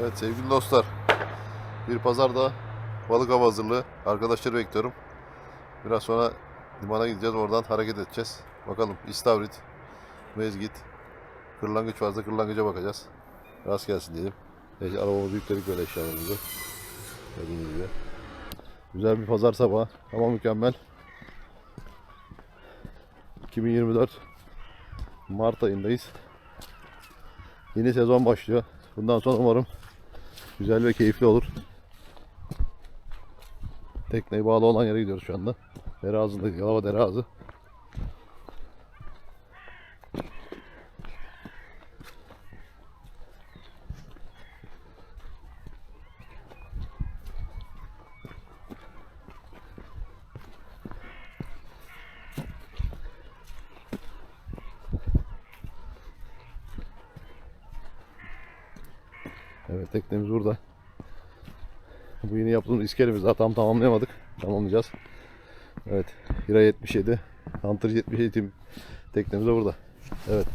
Evet sevgili dostlar. Bir pazarda balık hava hazırlığı. Arkadaşları bekliyorum. Biraz sonra limana gideceğiz. Oradan hareket edeceğiz. Bakalım istavrit, mezgit, kırlangıç varsa kırlangıca bakacağız. Rast gelsin diyelim. Eş- Arabamı büyükledik böyle eşyalarımızı. Gördüğünüz gibi. Güzel bir pazar sabahı. Ama mükemmel. 2024 Mart ayındayız. Yeni sezon başlıyor. Bundan sonra umarım güzel ve keyifli olur. Tekneyi bağlı olan yere gidiyoruz şu anda. Dere ağzındayız. Yalova dere ağzı. Evet teknemiz burada. Bu yeni yaptığımız iskelemiz daha tam tamamlayamadık. Tamamlayacağız. Evet. Hira 77. Hunter 77 tim teknemiz de burada. Evet.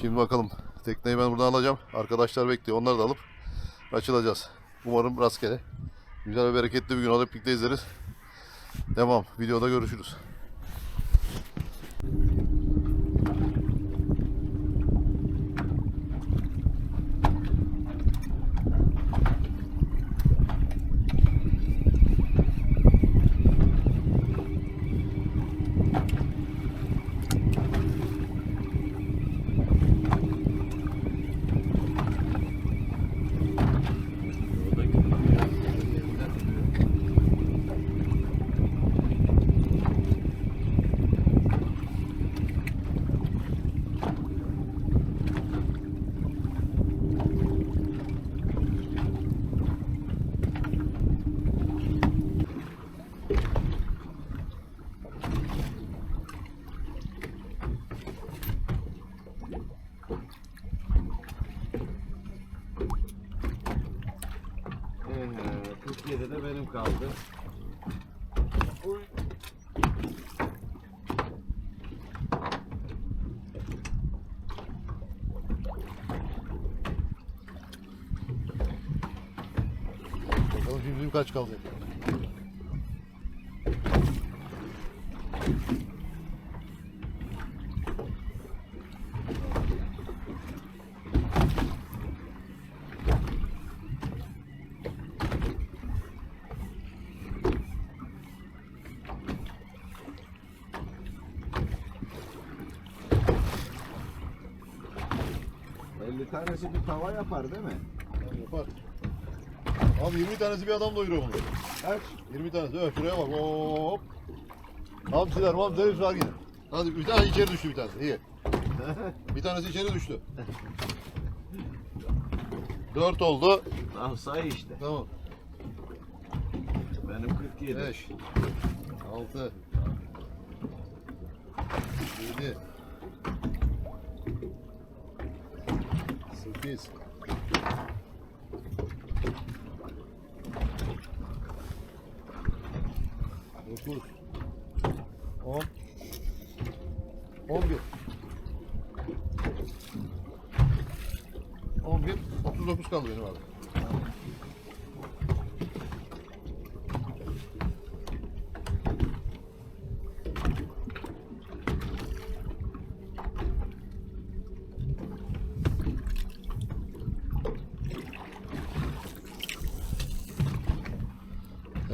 Şimdi bakalım. Tekneyi ben buradan alacağım. Arkadaşlar bekliyor. Onları da alıp açılacağız. Umarım rastgele. Güzel ve bereketli bir gün olur. Birlikte izleriz. Devam. Videoda görüşürüz. Ee, 47 de benim kaldı. Uy. Bakalım şimdi kaç kaldı. Tanesi bir tava yapar değil mi? Yapar. Abi 20 tanesi bir adam doyuruyor bunu. Kaç? 20 tanesi. Evet şuraya bak. Hop. Hamsiler, mamsiler hepsi var yine. Hadi bir tane içeri düştü bir tanesi. İyi. bir tanesi içeri düştü. 4 oldu. Tamam say işte. Tamam. Benim 47. 5 6 7 8 9 10 11 11 39 kaldı benim abi.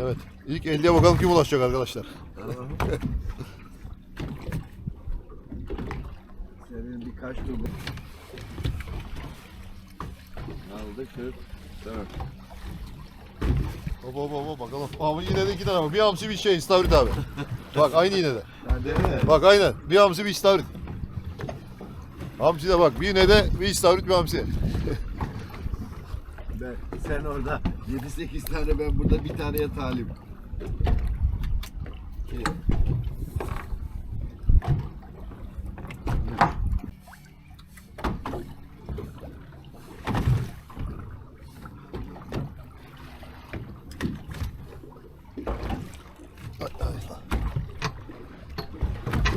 Evet. İlk 50'ye bakalım kim ulaşacak arkadaşlar. Senin birkaç tur. Aldı 40. Tamam. Hop hop hop bakalım. Abi yine de iki tane. Bir hamsi bir şey istavrit abi. Bak aynı yine de. Bak aynen. Bir hamsi bir istavrit. Hamsi de bak. Bir yine de bir istavrit bir hamsi. Ben, sen orada 7-8 tane ben burada bir taneye talim. İki. Ay, ay.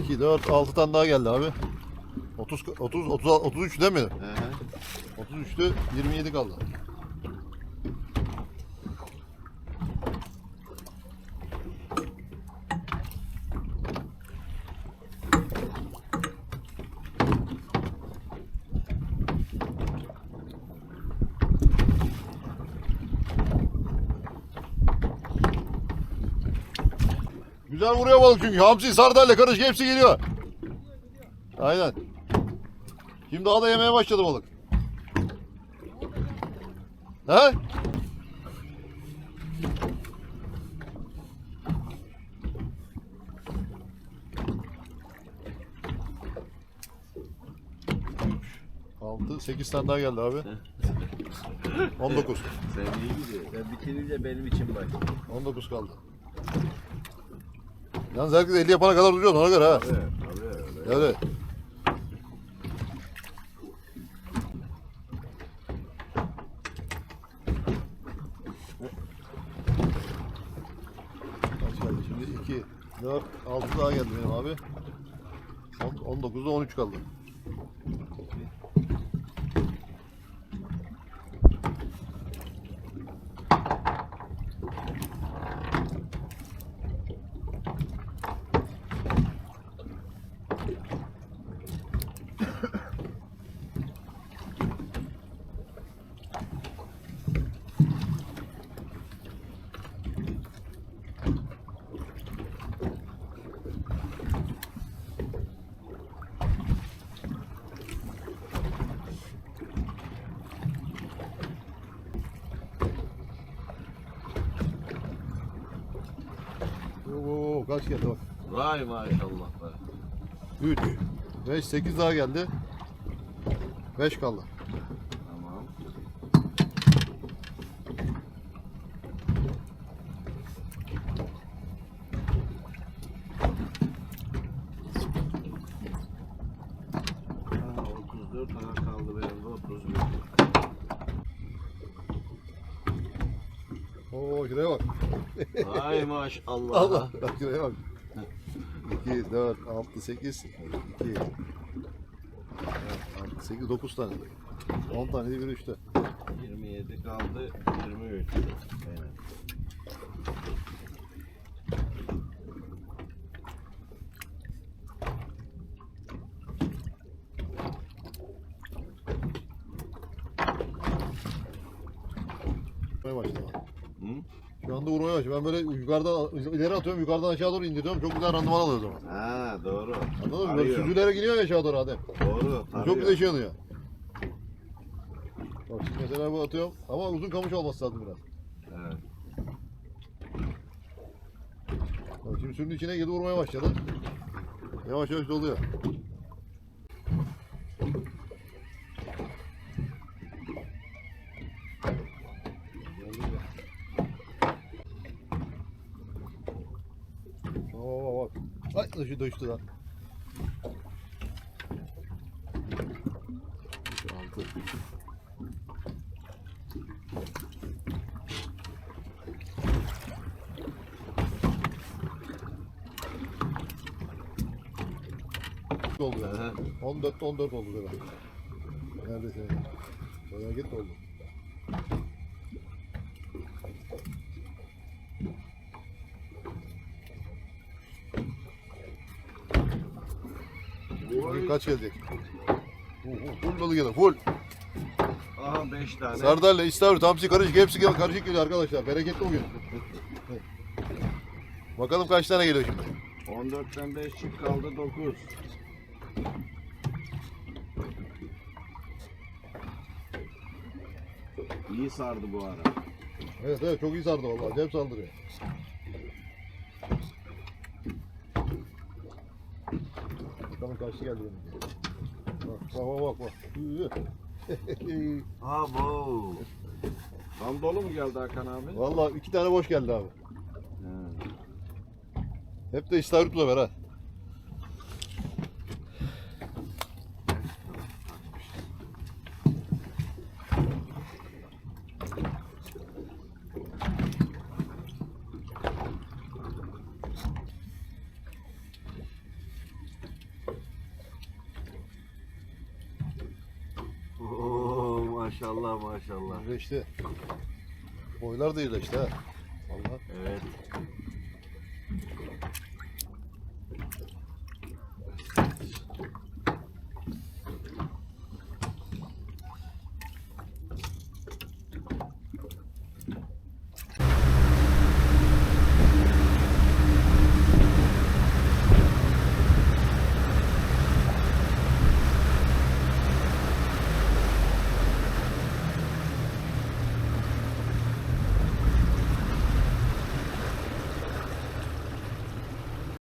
2, 4, 6 tane daha geldi abi. 30, 30, 30 33 değil mi? Hı. 33'tü 27 kaldı. Güzel vuruyor balık çünkü. Hamsi, sardalya, karışık hepsi geliyor. Aynen. Şimdi daha da yemeye başladı balık. He? Altı, sekiz tane daha geldi abi. 19. Sen iyi gidiyor. Sen bitirince benim için bak. 19 kaldı. Yalnız herkes 50 yapana kadar duruyor ona göre ha. Evet, tabii öyle. Evet. Şimdi? 2, 4, 6 daha geldi benim abi. 19'da 13 kaldı. Kaç geldi bak. Vay maşallah be. 3, 5, 8 daha geldi. 5 kaldı. Tamam. Ha, 34 tane kaldı benim de 31. Vay maşallah. Allah. Şuraya bak. 2, 4, 6, 8, 2, 6, 8, 9 tane. 10 tane de bir üçte. 27 kaldı 23. Evet. Vurmaya başladı. bak. Hı? Şu anda vurmaya başladı. Ben böyle yukarıdan ileri atıyorum, yukarıdan aşağı doğru indiriyorum. Çok güzel randıman alıyor o zaman. Ha doğru. Anladın mı? Böyle Arıyor. süzülere gidiyor ya aşağı doğru Adem. Doğru. Çok arıyor. güzel şey oluyor. Bak şimdi mesela bu atıyorum ama uzun kamış olması lazım biraz. Evet. Bak şimdi suyun içine girdi vurmaya başladı. Yavaş yavaş doluyor. Ay dışı düştü lan. Altı. oldu yani. Aha. 14 14 oldu böyle. Neredeyse. Bayağı git oldu. Bugün kaç gelecek? Full dolu gelir, full. Aha 5 tane. Sardalya, istavrit, hamsi, karışık hepsi gel- karışık geliyor arkadaşlar. Bereketli bugün. Bakalım kaç tane geliyor şimdi. 14'ten 5 çık kaldı 9. İyi sardı bu ara. Evet evet çok iyi sardı vallahi. Acayip saldırıyor. Bakalım kaçtı geldi benim. Bak bak bak bak. Abo. Tam dolu mu geldi Hakan abi? vallahi iki tane boş geldi abi. Hep de istavrit bu sefer ha. Maşallah maşallah. İyileşti. Boylar da iyileşti ha. Vallahi. Evet.